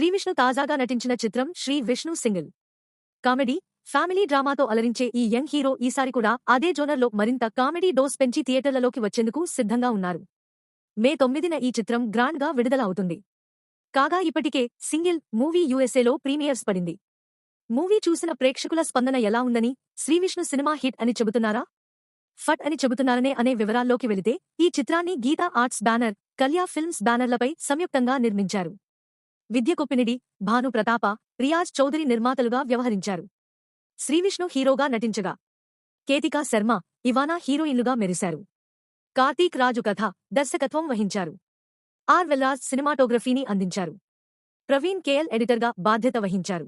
శ్రీవిష్ణు తాజాగా నటించిన చిత్రం Sree Vishnu single. Comedy family డ్రామాతో అలరించే ఈ యంగ్ హీరో ఈసారి కూడా అదే జోనర్లో మరింత కామెడీ డోస్ పెంచి థియేటర్లలోకి వచ్చేందుకు సిద్ధంగా ఉన్నారు. మే తొమ్మిదిన ఈ చిత్రం గ్రాండ్గా విడుదల అవుతుంది కాగా ఇప్పటికే సింగిల్ మూవీ యుఎస్ఏలో ప్రీమియర్స్ పడింది. మూవీ చూసిన ప్రేక్షకుల స్పందన ఎలా ఉందని శ్రీవిష్ణు సినిమా హిట్ అని చెబుతున్నారా? ఫట్ అని చెబుతున్నారనే అనే వివరాల్లోకి వెళితే ఈ చిత్రాన్ని Geetha arts banner Kalya films బ్యానర్లపై సంయుక్తంగా నిర్మించారు. విద్యకొప్పినిడి భాను ప్రతాప రియాజ్ చౌదరి నిర్మాతలుగా వ్యవహరించారు. శ్రీవిష్ణు హీరోగా నటించగా కేతికా శర్మ ఇవానా హీరోయిన్లుగా మెరిశారు. కార్తీక్ రాజు కథ దర్శకత్వం వహించారు. ఆర్ వెల్లాజ్ సినిమాటోగ్రఫీని అందించారు. ప్రవీణ్ కేఎల్ ఎడిటర్గా బాధ్యత వహించారు.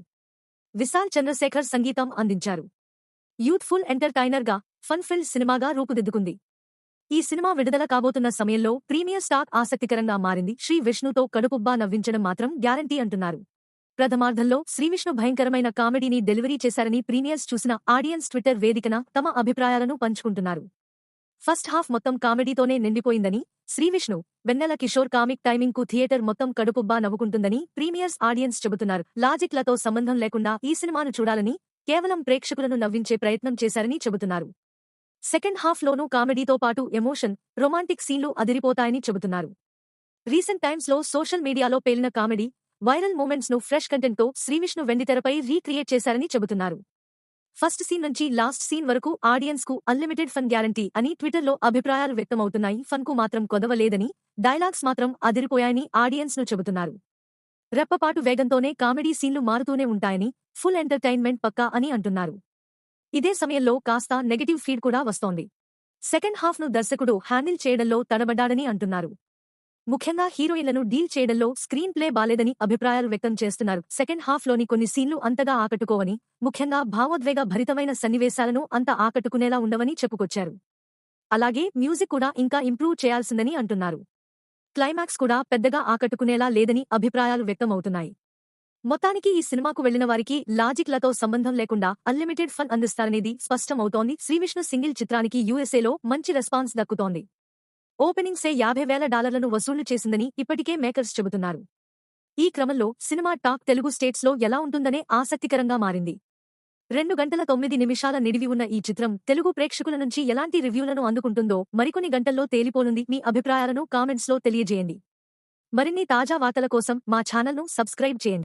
విశాల్ చంద్రశేఖర్ సంగీతం అందించారు. యూత్ఫుల్ ఎంటర్టైనర్గా ఫన్ఫిల్ సినిమాగా రూపుదిద్దుకుంది. ఈ సినిమా విడుదల కాబోతున్న సమయంలో ప్రీమియర్ స్టాక్ ఆసక్తికరంగా మారింది. శ్రీ విష్ణుతో కడుపుబ్బా నవ్వించడం మాత్రం గ్యారంటీ అంటున్నారు. ప్రథమార్థంలో శ్రీవిష్ణు భయంకరమైన కామెడీని డెలివరీ చేశారని ప్రీమియర్స్ చూసిన ఆడియన్స్ ట్విట్టర్ వేదికన తమ అభిప్రాయాలను పంచుకుంటున్నారు. ఫస్ట్ హాఫ్ మొత్తం కామెడీతోనే నిండిపోయిందని శ్రీవిష్ణు వెన్నెల కిషోర్ కామిక్ టైమింగ్కు థియేటర్ మొత్తం కడుపుబ్బా నవ్వుకుంటుందని ప్రీమియర్స్ ఆడియన్స్ చెబుతున్నారు. లాజిక్లతో సంబంధం లేకుండా ఈ సినిమాను చూడాలని కేవలం ప్రేక్షకులను నవ్వించే ప్రయత్నం చేశారని చెబుతున్నారు. సెకండ్ హాఫ్లోనూ కామెడీతో పాటు ఎమోషన్ రొమాంటిక్ సీన్లు అదిరిపోతాయని చెబుతున్నారు. రీసెంట్ టైమ్స్లో సోషల్ మీడియాలో పేలిన కామెడీ వైరల్ మూమెంట్స్ను ఫ్రెష్ కంటెంట్తో శ్రీవిష్ణు వెండితెరపై రీక్రియేట్ చేశారని చెబుతున్నారు. ఫస్ట్ సీన్ నుంచి లాస్ట్ సీన్ వరకు ఆడియన్స్కు అన్లిమిటెడ్ ఫన్ గ్యారంటీ అని ట్విట్టర్లో అభిప్రాయాలు వ్యక్తమవుతున్నాయి. ఫన్కు మాత్రం కొదవలేదని డైలాగ్స్ మాత్రం అదిరిపోయాయని ఆడియన్స్ను చెబుతున్నారు. రెప్పపాటు వేగంతోనే కామెడీ సీన్లు మారుతూనే ఉంటాయని ఫుల్ ఎంటర్టైన్మెంట్ పక్కా అని అంటున్నారు. ఇదే సమయంలో కాస్త నెగటివ్ ఫీడ్ కూడా వస్తోంది. సెకండ్ హాఫ్ను దర్శకుడు హ్యాండిల్ చేయడంలో తడబడ్డాడని అంటున్నారు. ముఖ్యంగా హీరోయిన్లను డీల్ చేయడంలో స్క్రీన్ ప్లే బాలేదని అభిప్రాయాలు వ్యక్తం చేస్తున్నారు. సెకండ్ హాఫ్లోని కొన్ని సీన్లు అంతగా ఆకట్టుకోవని ముఖ్యంగా భావోద్వేగ భరితమైన సన్నివేశాలను అంత ఆకట్టుకునేలా ఉండవని చెప్పుకొచ్చారు. అలాగే మ్యూజిక్ కూడా ఇంకా ఇంప్రూవ్ చేయాల్సిందని అంటున్నారు. క్లైమాక్స్ కూడా పెద్దగా ఆకట్టుకునేలా లేదని అభిప్రాయాలు వ్యక్తమవుతున్నాయి. మొత్తానికి ఈ సినిమాకు వెళ్ళిన వారికి లాజిక్లతో సంబంధం లేకుండా అన్లిమిటెడ్ ఫన్ అందిస్తారనేది స్పష్టం అవుతోంది శ్రీవిష్ణు సింగిల్ చిత్రానికి యూఎస్ఏలో మంచి రెస్పాన్స్ దక్కుతోంది. ఓపెనింగ్సే యాభై వేల డాలర్లను వసూళ్ళు చేసిందని ఇప్పటికే మేకర్స్ చెబుతున్నారు. ఈ క్రమంలో సినిమా టాక్ తెలుగు స్టేట్స్లో ఎలా ఉంటుందనే ఆసక్తికరంగా మారింది. రెండు గంటల తొమ్మిది నిమిషాల నిడివి ఉన్న ఈ చిత్రం తెలుగు ప్రేక్షకుల నుంచి ఎలాంటి రివ్యూలను అందుకుంటుందో మరికొన్ని గంటల్లో తేలిపోనుంది మీ అభిప్రాయాలను కామెంట్స్లో తెలియజేయండి. మరిన్ని తాజా వార్తల కోసం మా ఛానల్ను సబ్స్క్రైబ్ చేయండి.